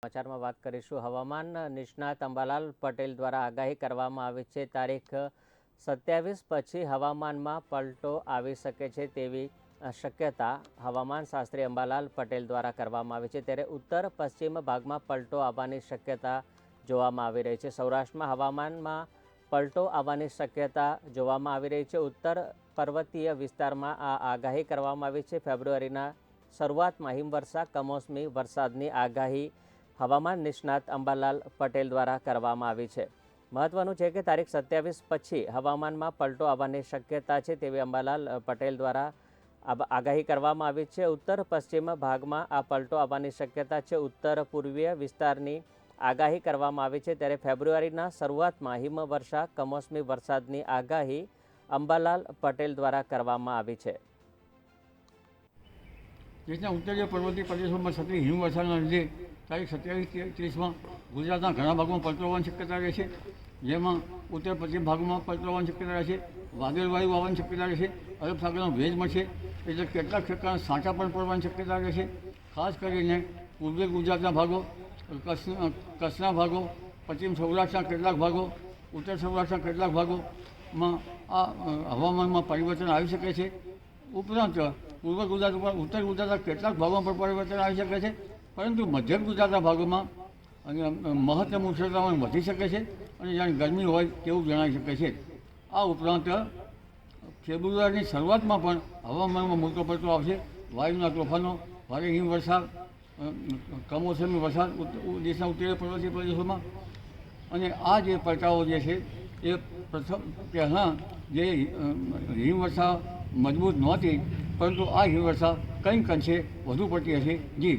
સમાચારમાં વાત કરીશું. હવામાન નિષ્ણાત અંબાલાલ પટેલ દ્વારા આગાહી કરવામાં આવી છે. તારીખ સત્યાવીસ પછી હવામાનમાં પલટો આવી શકે છે તેવી શક્યતા હવામાન શાસ્ત્રી અંબાલાલ પટેલ દ્વારા કરવામાં આવી છે. ત્યારે ઉત્તર પશ્ચિમ ભાગમાં પલટો આવવાની શક્યતા જોવામાં આવી રહી છે. સૌરાષ્ટ્રમાં હવામાનમાં પલટો આવવાની શક્યતા જોવામાં આવી રહી છે. ઉત્તર પર્વતીય વિસ્તારમાં આ આગાહી કરવામાં આવી છે. ફેબ્રુઆરીના શરૂઆતમાં હિમવર્ષા, કમોસમી વરસાદની આગાહી હવામાન નિષ્ણાત અંબાલાલ પટેલ દ્વારા કરવામાં આવી છે. મહત્વનું છે કે તારીખ સત્યાવીસ પછી હવામાનમાં પલટો આવવાની શક્યતા છે તેવી અંબાલાલ પટેલ દ્વારા આગાહી કરવામાં આવી છે. ઉત્તર પશ્ચિમ ભાગમાં આ પલટો આવવાની શક્યતા છે. ઉત્તર પૂર્વીય વિસ્તારની આગાહી કરવામાં આવી છે. ત્યારે ફેબ્રુઆરીના શરૂઆતમાં હિમવર્ષા, કમોસમી વરસાદની આગાહી અંબાલાલ પટેલ દ્વારા કરવામાં આવી છે. દેશના ઉત્તરીય પર્વતીય પ્રદેશોમાં સતત હિમવર્ષાના લીધે તારીખ સત્યાવીસ ત્રીસમાં ગુજરાતના ઘણા ભાગમાં પલટો આવવાની શક્યતા રહે છે, જેમાં ઉત્તર પશ્ચિમ ભાગમાં પલટો આવવાની શક્યતા રહે છે વાદળવાયુ આવવાની શક્યતા રહે છે સાગરનો ભેજ મળશે, એટલે કેટલાક ઠેકાણા સાંચા પણ પડવાની શક્યતા રહે છે. ખાસ કરીને પૂર્વીય ગુજરાતના ભાગો, કચ્છ કચ્છના ભાગો, પશ્ચિમ સૌરાષ્ટ્રના કેટલાક ભાગો, ઉત્તર સૌરાષ્ટ્રના કેટલાક ભાગોમાં આ હવામાનમાં પરિવર્તન આવી શકે છે. ઉપરાંત પૂર્વ ગુજરાતમાં ઉત્તર ગુજરાતના કેટલાક ભાગોમાં પણ પરિવર્તન આવી શકે છે, પરંતુ મધ્ય ગુજરાતના ભાગોમાં અને મહત્તમ ઉષ્ણતામાન વધી શકે છે અને જાણે ગરમી હોય તેવું જણાઈ શકે છે. આ ઉપરાંત ફેબ્રુઆરીની શરૂઆતમાં પણ હવામાનમાં મોટો પડતો આવશે. વાયુના તોફાનો, ભારે હિમવર્ષા, કમોસમી વરસાદ દેશના ઉત્તરીય પર્વતીય પ્રદેશોમાં. અને આ જે પડકારો જે છે, એ પ્રથમ પહેલાં જે હિમવર્ષા મજબૂત નહોતી પરંતુ આ હિમવર્ષા કંઈક અંશે વધુ પડતી હશે. જી.